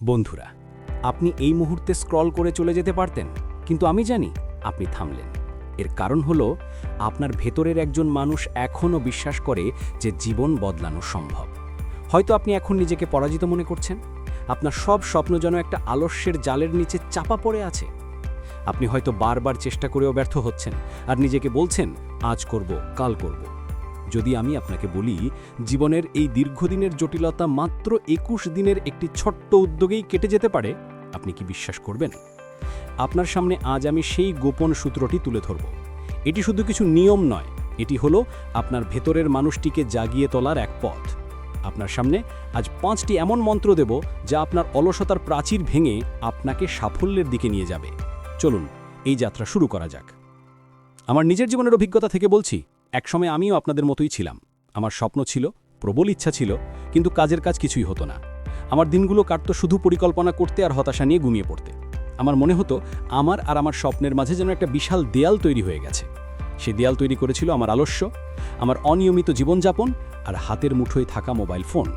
বন্ধুরা, আপনি এই মুহূর্তে স্ক্রল করে চলে যেতে পারতেন, কিন্তু আমি জানি আপনি থামলেন। এর কারণ হলো, আপনার ভেতরের একজন মানুষ এখনও বিশ্বাস করে যে জীবন বদলানো সম্ভব। হয়তো আপনি এখন নিজেকে পরাজিত মনে করছেন। আপনার সব স্বপ্ন যেন একটা আলস্যের জালের নিচে চাপা পড়ে আছে। আপনি হয়তো বারবার চেষ্টা করেও ব্যর্থ হচ্ছেন, আর নিজেকে বলছেন, আজ করব, কাল করব। যদি আমি আপনাকে বলি, জীবনের এই দীর্ঘদিনের জটিলতা মাত্র একুশ দিনের একটি ছোট্ট উদ্যোগেই কেটে যেতে পারে, আপনি কি বিশ্বাস করবেন? আপনার সামনে আজ আমি সেই গোপন সূত্রটি তুলে ধরব। এটি শুধু কিছু নিয়ম নয়, এটি হলো আপনার ভেতরের মানুষটিকে জাগিয়ে তোলার এক পথ। আপনার সামনে আজ পাঁচটি এমন মন্ত্র দেব, যা আপনার অলসতার প্রাচীর ভেঙে আপনাকে সাফল্যের দিকে নিয়ে যাবে। চলুন, এই যাত্রা শুরু করা যাক। আমার নিজের জীবনের অভিজ্ঞতা থেকে বলছি একসময় আমিও আপনাদের মতোই ছিলাম। আমার স্বপ্ন ছিল, প্রবল ইচ্ছা ছিল, কিন্তু কাজের কাজ কিছুই হতো না। আমার দিনগুলো কাটতো শুধু পরিকল্পনা করতে আর হতাশা নিয়ে ঘুমিয়ে পড়তে। আমার মনে হতো, আমার আর আমার স্বপ্নের মাঝে যেন একটা বিশাল দেয়াল তৈরি হয়ে গেছে। সে দেয়াল তৈরি করেছিল আমার আলস্য, আমার অনিয়মিত জীবনযাপন আর হাতের মুঠোয় থাকা মোবাইল ফোন।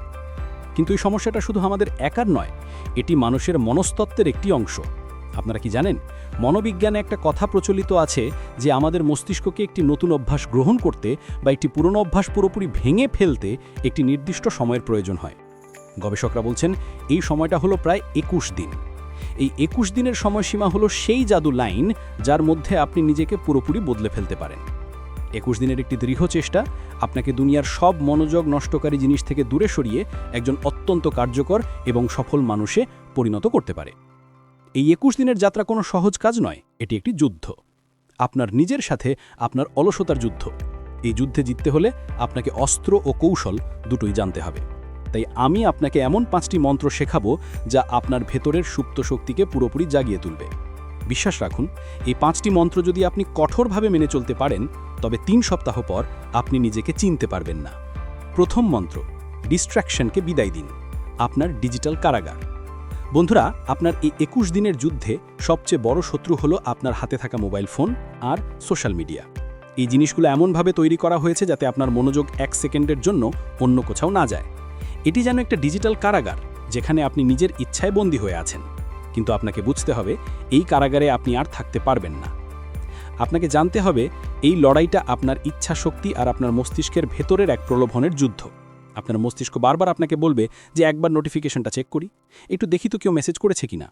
কিন্তু এই সমস্যাটা শুধু আমাদের একার নয়, এটি মানুষের মনস্তত্ত্বের একটি অংশ। আপনারা কি জানেন? মনোবিজ্ঞানে একটা কথা প্রচলিত আছে যে আমাদের মস্তিষ্ককে একটি নতুন অভ্যাস গ্রহণ করতে বা একটি পুরনো অভ্যাস পুরোপুরি ভেঙে ফেলতে একটি নির্দিষ্ট সময়ের প্রয়োজন হয়। গবেষকরা বলছেন, এই সময়টা হলো প্রায় একুশ দিন। এই একুশ দিনের সময়সীমা হলো সেই জাদু লাইন যার মধ্যে আপনি নিজেকে পুরোপুরি বদলে ফেলতে পারেন। একুশ দিনের একটি দৃঢ় চেষ্টা আপনাকে দুনিয়ার সব মনোযোগ নষ্টকারী জিনিস থেকে দূরে সরিয়ে একজন অত্যন্ত কার্যকর এবং সফল মানুষে পরিণত করতে পারে। এই একুশ দিনের যাত্রা কোনো সহজ কাজ নয়, এটি একটি যুদ্ধ। আপনার নিজের সাথে আপনার অলসতার যুদ্ধ। এই যুদ্ধে জিততে হলে আপনাকে অস্ত্র ও কৌশল দুটোই জানতে হবে। তাই আমি আপনাকে এমন পাঁচটি মন্ত্র শেখাবো যা আপনার ভেতরের সুপ্ত শক্তিকে পুরোপুরি জাগিয়ে তুলবে। বিশ্বাস রাখুন, এই পাঁচটি মন্ত্র যদি আপনি কঠোরভাবে মেনে চলতে পারেন, তবে তিন সপ্তাহ পর আপনি নিজেকে চিনতে পারবেন না। প্রথম মন্ত্র ডিস্ট্র্যাকশনকে বিদায় দিন। আপনার ডিজিটাল কারাগার। বন্ধুরা, আপনার এই একুশ দিনের যুদ্ধে সবচেয়ে বড় শত্রু হলো আপনার হাতে থাকা মোবাইল ফোন আর সোশ্যাল মিডিয়া। এই জিনিসগুলো এমনভাবে তৈরি করা হয়েছে যাতে আপনার মনোযোগ এক সেকেন্ডের জন্য অন্য কোথাও না যায়। এটি যেন একটা ডিজিটাল কারাগার, যেখানে আপনি নিজের ইচ্ছায় বন্দী হয়ে আছেন। কিন্তু আপনাকে বুঝতে হবে, এই কারাগারে আপনি আর থাকতে পারবেন না। আপনাকে জানতে হবে, এই লড়াইটা আপনার ইচ্ছা শক্তি আর আপনার মস্তিষ্কের ভেতরের এক প্রলোভনের যুদ্ধ। আপনার মস্তিষ্ক বারবার আপনাকে বলবে যে একবার নোটিফিকেশনটা চেক করি। একটু দেখি তো কেউ মেসেজ করেছে কিনা।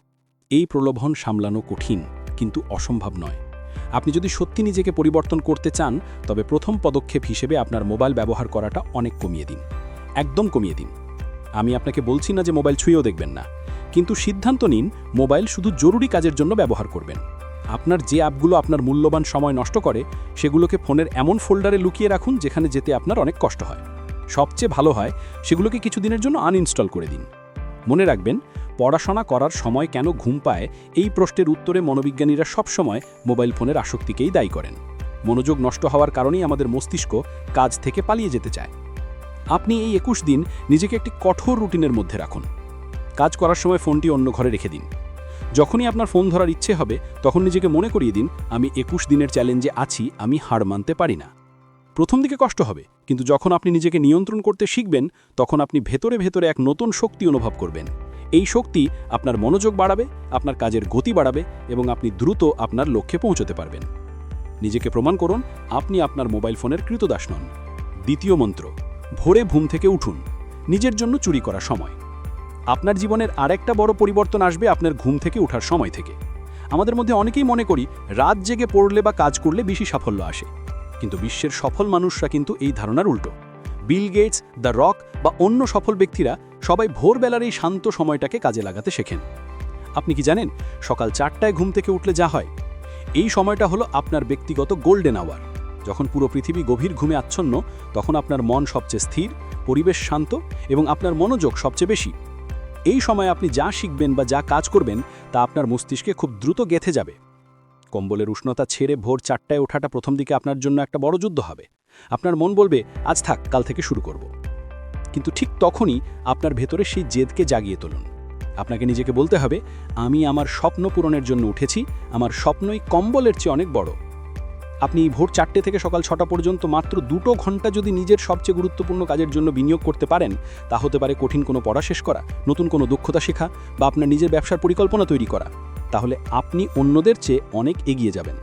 এই প্রলোভন সামলানো কঠিন, কিন্তু অসম্ভব নয়। আপনি যদি সত্যি নিজেকে পরিবর্তন করতে চান, তবে প্রথম পদক্ষেপ হিসেবে আপনার মোবাইল ব্যবহার করাটা অনেক কমিয়ে দিন। একদম কমিয়ে দিন। আমি আপনাকে বলছি না যে মোবাইল ছুঁয়েও দেখবেন না। কিন্তু সিদ্ধান্ত নিন মোবাইল শুধু জরুরি কাজের জন্য ব্যবহার করবেন। আপনার যে অ্যাপগুলো আপনার মূল্যবান সময় নষ্ট করে, সেগুলোকে ফোনের এমন ফোল্ডারে লুকিয়ে রাখুন যেখানে যেতে আপনার অনেক কষ্ট হয়। সবচেয়ে ভালো হয় সেগুলোকে কিছুদিনের জন্য আনইনস্টল করে দিন। মনে রাখবেন, পড়াশোনা করার সময় কেন ঘুম পায় এই প্রশ্নের উত্তরে মনোবিজ্ঞানীরা সবসময় মোবাইল ফোনের আসক্তিকেই দায়ী করেন। মনোযোগ নষ্ট হওয়ার কারণেই আমাদের মস্তিষ্ক কাজ থেকে পালিয়ে যেতে চায়। আপনি এই একুশ দিন নিজেকে একটি কঠোর রুটিনের মধ্যে রাখুন। কাজ করার সময় ফোনটি অন্য ঘরে রেখে দিন। যখনই আপনার ফোন ধরার ইচ্ছে হবে, তখন নিজেকে মনে করিয়ে দিন, আমি একুশ দিনের চ্যালেঞ্জে আছি, আমি হার মানতে পারি না। প্রথম দিকে কষ্ট হবে, কিন্তু যখন আপনি নিজেকে নিয়ন্ত্রণ করতে শিখবেন, তখন আপনি ভেতরে ভেতরে এক নতুন শক্তি অনুভব করবেন। এই শক্তি আপনার মনোযোগ বাড়াবে, আপনার কাজের গতি বাড়াবে এবং আপনি দ্রুত আপনার লক্ষ্যে পৌঁছতে পারবেন। নিজেকে প্রমাণ করুন, আপনি আপনার মোবাইল ফোনের কৃতদাস নন। দ্বিতীয় মন্ত্র, ভোরে ঘুম থেকে উঠুন। নিজের জন্য চুরি করা সময়। আপনার জীবনের আরেকটা বড় পরিবর্তন আসবে আপনার ঘুম থেকে ওঠার সময় থেকে। আমাদের মধ্যে অনেকেই মনে করি, রাত জেগে পড়লে বা কাজ করলে বেশি সাফল্য আসে। কিন্তু বিশ্বের সফল মানুষরা কিন্তু এই ধারণার উল্টো। বিল গেটস, দ্য রক বা অন্য সফল ব্যক্তিরা সবাই ভোরবেলার এই শান্ত সময়টাকে কাজে লাগাতে শেখেন। আপনি কি জানেন, সকাল চারটায় ঘুম থেকে উঠলে যা হয়? এই সময়টা হলো আপনার ব্যক্তিগত গোল্ডেন আওয়ার। যখন পুরো পৃথিবী গভীর ঘুমে আচ্ছন্ন, তখন আপনার মন সবচেয়ে স্থির, পরিবেশ শান্ত এবং আপনার মনোযোগ সবচেয়ে বেশি। এই সময় আপনি যা শিখবেন বা যা কাজ করবেন, তা আপনার মস্তিষ্কে খুব দ্রুত গেথে যাবে। কম্বলের উষ্ণতা ছেড়ে ভোর চারটায় ওঠাটা প্রথম দিকে আপনার জন্য একটা বড় যুদ্ধ হবে। আপনার মন বলবে, আজ থাক, কাল থেকে শুরু করব। কিন্তু ঠিক তখনই আপনার ভেতরে সেই জেদকে জাগিয়ে তুলুন। আপনাকে নিজেকে বলতে হবে, আমি আমার স্বপ্ন পূরণের জন্য উঠেছি, আমার স্বপ্নই কম্বলের চেয়ে অনেক বড়। আপনি ভোর চারটে থেকে সকাল ছটা পর্যন্ত মাত্র দুটো ঘণ্টা যদি নিজের সবচেয়ে গুরুত্বপূর্ণ কাজের জন্য বিনিয়োগ করতে পারেন, তা হতে পারে কঠিন কোনো পড়া শেষ করা, নতুন কোনো দক্ষতা শেখা, বা আপনার নিজের ব্যবসার পরিকল্পনা তৈরি করা। তাহলে আপনি অন্যদের চেয়ে অনেক এগিয়ে যাবেন।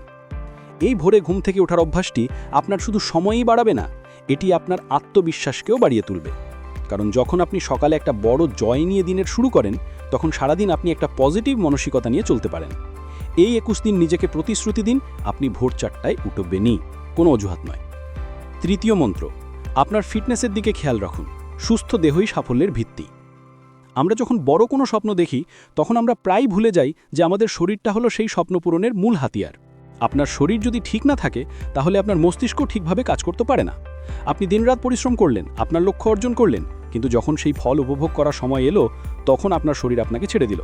এই ভোরে ঘুম থেকে ওঠার অভ্যাসটি আপনার শুধু সময়ই বাড়াবে না, এটি আপনার আত্মবিশ্বাসকেও বাড়িয়ে তুলবে। কারণ যখন আপনি সকালে একটা বড় জয় নিয়ে দিনের শুরু করেন, তখন সারাদিন আপনি একটা পজিটিভ মানসিকতা নিয়ে চলতে পারেন। এই একুশ দিন নিজেকে প্রতিশ্রুতি দিন, আপনি ভোর চারটায় উঠবেনই, কোনো অজুহাত নয়। তৃতীয় মন্ত্র, আপনার ফিটনেসের দিকে খেয়াল রাখুন, সুস্থ দেহই সাফল্যের ভিত্তি। আমরা যখন বড় কোনো স্বপ্ন দেখি, তখন আমরা প্রায় ভুলে যাই যে আমাদের শরীরটা হলো সেই স্বপ্ন পূরণের মূল হাতিয়ার। আপনার শরীর যদি ঠিক না থাকে, তাহলে আপনার মস্তিষ্ক ঠিকভাবে কাজ করতে পারে না। আপনি দিনরাত পরিশ্রম করলেন, আপনার লক্ষ্য অর্জন করলেন, কিন্তু যখন সেই ফল উপভোগ করার সময় এলো, তখন আপনার শরীর আপনাকে ছেড়ে দিল।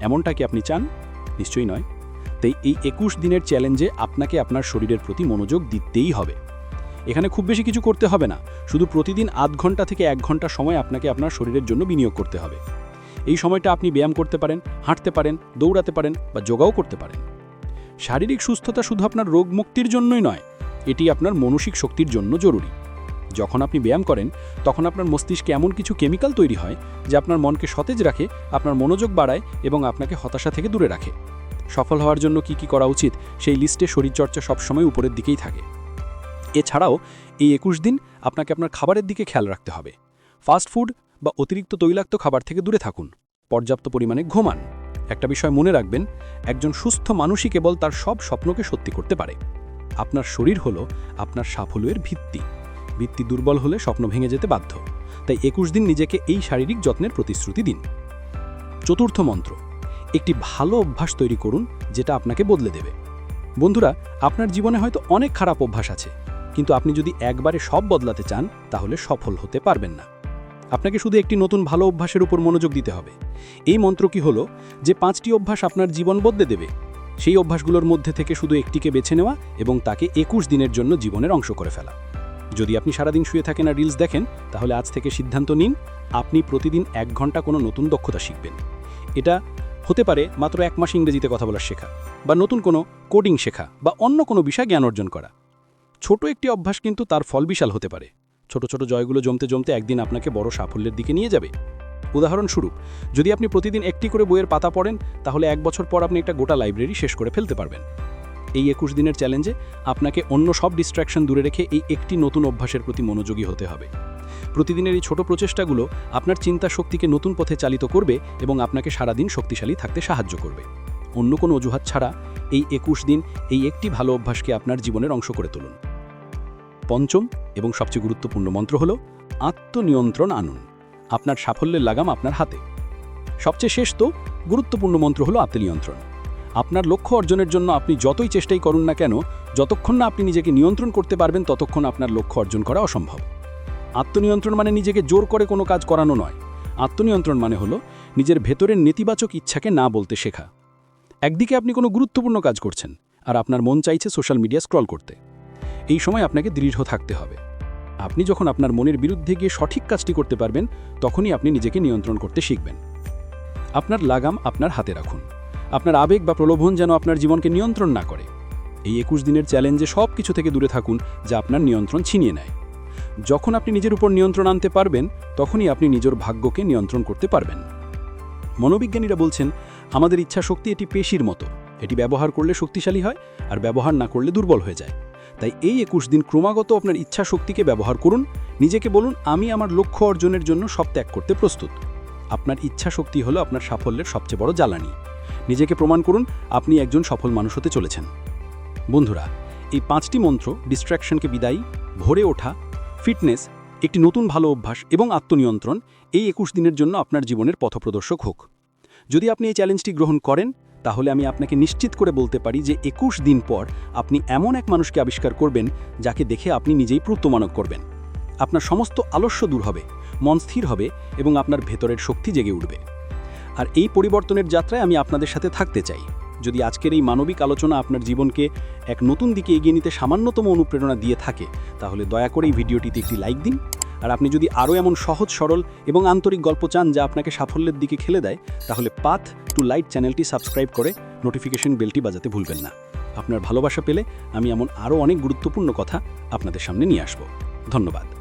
এমনটা কি আপনি চান? নিশ্চয়ই নয়। তাই এই একুশ দিনের চ্যালেঞ্জে আপনাকে আপনার শরীরের প্রতি মনোযোগ দিতেই হবে। এখানে খুব বেশি কিছু করতে হবে না। শুধু প্রতিদিন আধ ঘণ্টা থেকে এক ঘণ্টা সময় আপনাকে আপনার শরীরের জন্য বিনিয়োগ করতে হবে। এই সময়টা আপনি ব্যায়াম করতে পারেন, হাঁটতে পারেন, দৌড়াতে পারেন বা যোগাও করতে পারেন। শারীরিক সুস্থতা শুধু আপনার রোগ মুক্তির জন্যই নয়, এটি আপনার মানসিক শক্তির জন্য জরুরি। যখন আপনি ব্যায়াম করেন, তখন আপনার মস্তিষ্কে এমন কিছু কেমিক্যাল তৈরি হয়, যা আপনার মনকে সতেজ রাখে, আপনার মনোযোগ বাড়ায় এবং আপনাকে হতাশা থেকে দূরে রাখে। সফল হওয়ার জন্য কি কি করা উচিত, সেই লিস্টে শরীরচর্চা সবসময় উপরের দিকেই থাকে। এছাড়াও এই একুশ দিন আপনাকে আপনার খাবারের দিকে খেয়াল রাখতে হবে। ফাস্ট ফুড বা অতিরিক্ত তৈলাক্ত খাবার থেকে দূরে থাকুন। পর্যাপ্ত পরিমাণে ঘুমান। একটা বিষয় মনে রাখবেন, একজন সুস্থ মানুষই কেবল তার সব স্বপ্নকে সত্যি করতে পারে। আপনার শরীর হলো আপনার সাফল্যের ভিত্তি। ভিত্তি দুর্বল হলে স্বপ্ন ভেঙে যেতে বাধ্য। তাই একুশ দিন নিজেকে এই শারীরিক যত্নের প্রতিশ্রুতি দিন। চতুর্থ মন্ত্র, একটি ভালো অভ্যাস তৈরি করুন, যেটা আপনাকে বদলে দেবে। বন্ধুরা, আপনার জীবনে হয়তো অনেক খারাপ অভ্যাস আছে। কিন্তু আপনি যদি একবারে সব বদলাতে চান, তাহলে সফল হতে পারবেন না। আপনাকে শুধু একটি নতুন ভালো অভ্যাসের উপর মনোযোগ দিতে হবে। এই মন্ত্র কি হলো? যে পাঁচটি অভ্যাস আপনার জীবন বদলে দেবে। সেই অভ্যাসগুলোর মধ্যে থেকে শুধু একটিকে বেছে নেওয়া এবং তাকে একুশ দিনের জন্য জীবনের অংশ করে ফেলা। যদি আপনি সারাদিন শুয়ে থাকেন আর রিলস দেখেন, তাহলে আজ থেকে সিদ্ধান্ত নিন, আপনি প্রতিদিন এক ঘণ্টা কোনো নতুন দক্ষতা শিখবেন। এটা হতে পারে মাত্র এক মাস ইংরেজিতে কথা বলার শেখা, বা নতুন কোনো কোডিং শেখা, বা অন্য কোনো বিষয় জ্ঞান অর্জন করা। ছোট একটি অভ্যাস কিন্তু তার ফল বিশাল হতে পারে। ছোট ছোট জয়গুলো জমতে জমতে একদিন আপনাকে বড় সাফল্যের দিকে নিয়ে যাবে। উদাহরণস্বরূপ, যদি আপনি প্রতিদিন একটি করে বইয়ের পাতা পড়েন, তাহলে এক বছর পর আপনি একটা গোটা লাইব্রেরি শেষ করে ফেলতে পারবেন। এই একুশ দিনের চ্যালেঞ্জে আপনাকে অন্য সব ডিস্ট্র্যাকশন দূরে রেখে এই একটি নতুন অভ্যাসের প্রতি মনোযোগী হতে হবে। প্রতিদিনের এই ছোট প্রচেষ্টাগুলো আপনার চিন্তা শক্তিকে নতুন পথে চালিত করবে এবং আপনাকে সারাদিন শক্তিশালী থাকতে সাহায্য করবে। অন্য কোনো অজুহাত ছাড়া এই একুশ দিন এই একটি ভালো অভ্যাসকে আপনার জীবনের অংশ করে তুলুন। পঞ্চম এবং সবচেয়ে গুরুত্বপূর্ণ মন্ত্র হল আত্মনিয়ন্ত্রণ আনুন। আপনার সাফল্যের লাগাম আপনার হাতে। সবচেয়ে শেষ তো গুরুত্বপূর্ণ মন্ত্র হলো আত্মনিয়ন্ত্রণ। আপনার লক্ষ্য অর্জনের জন্য আপনি যতই চেষ্টাই করুন না কেন, যতক্ষণ না আপনি নিজেকে নিয়ন্ত্রণ করতে পারবেন, ততক্ষণ আপনার লক্ষ্য অর্জন করা অসম্ভব। আত্মনিয়ন্ত্রণ মানে নিজেকে জোর করে কোনো কাজ করানো নয়। আত্মনিয়ন্ত্রণ মানে হলো নিজের ভেতরের নেতিবাচক ইচ্ছাকে না বলতে শেখা। একদিকে আপনি কোনো গুরুত্বপূর্ণ কাজ করছেন, আর আপনার মন চাইছে সোশ্যাল মিডিয়া স্ক্রল করতে। এই সময় আপনাকে দৃঢ় থাকতে হবে। আপনি যখন আপনার মনের বিরুদ্ধে গিয়ে সঠিক কাজটি করতে পারবেন, তখনই আপনি নিজেকে নিয়ন্ত্রণ করতে শিখবেন। আপনার লাগাম আপনার হাতে রাখুন। আপনার আবেগ বা প্রলোভন যেন আপনার জীবনকে নিয়ন্ত্রণ না করে। এই একুশ দিনের চ্যালেঞ্জে সব কিছু থেকে দূরে থাকুন, যা আপনার নিয়ন্ত্রণ ছিনিয়ে নেয়। যখন আপনি নিজের উপর নিয়ন্ত্রণ আনতে পারবেন, তখনই আপনি নিজের ভাগ্যকে নিয়ন্ত্রণ করতে পারবেন। মনোবিজ্ঞানীরা বলছেন, আমাদের ইচ্ছা শক্তি এটি পেশির মতো। এটি ব্যবহার করলে শক্তিশালী হয়, আর ব্যবহার না করলে দুর্বল হয়ে যায়। তাই এই একুশ দিন ক্রমাগত আপনার ইচ্ছা শক্তিকে ব্যবহার করুন। নিজেকে বলুন, আমি আমার লক্ষ্য অর্জনের জন্য সব ত্যাগ করতে প্রস্তুত। আপনার ইচ্ছা শক্তি হলো আপনার সাফল্যের সবচেয়ে বড় জ্বালানি। নিজেকে প্রমাণ করুন, আপনি একজন সফল মানুষ হতে চলেছেন। বন্ধুরা, এই পাঁচটি মন্ত্র ডিস্ট্র্যাকশনকে বিদায়ী, ভরে ওঠা, ফিটনেস, একটি নতুন ভালো অভ্যাস এবং আত্মনিয়ন্ত্রণ, এই একুশ দিনের জন্য আপনার জীবনের পথপ্রদর্শক হোক। যদি আপনি এই চ্যালেঞ্জটি গ্রহণ করেন তাহলে আমি আপনাকে নিশ্চিত করে বলতে পারি যে একুশ দিন পর আপনি এমন এক মানুষকে আবিষ্কার করবেন যাকে দেখে আপনি নিজেই প্রত্যমানক করবেন। আপনার সমস্ত আলস্য দূর হবে, মন স্থির হবে এবং আপনার ভেতরের শক্তি জেগে উঠবে। আর এই পরিবর্তনের যাত্রায় আমি আপনাদের সাথে থাকতে চাই। যদি আজকের এই মানবিক আলোচনা আপনার জীবনকে এক নতুন দিকে এগিয়ে নিতে সামান্যতম অনুপ্রেরণা দিয়ে থাকে, তাহলে দয়া করে এই ভিডিওটিতে একটি লাইক দিন। আর আপনি যদি আরও এমন সহজ, সরল এবং আন্তরিক গল্প চান যা আপনাকে সাফল্যের দিকে খেলে দেয়, তাহলে পাথ টু লাইট চ্যানেলটি সাবস্ক্রাইব করে নোটিফিকেশন বেলটি বাজাতে ভুলবেন না। আপনার ভালোবাসা পেলে আমি এমন আরও অনেক গুরুত্বপূর্ণ কথা আপনাদের সামনে নিয়ে আসব। ধন্যবাদ।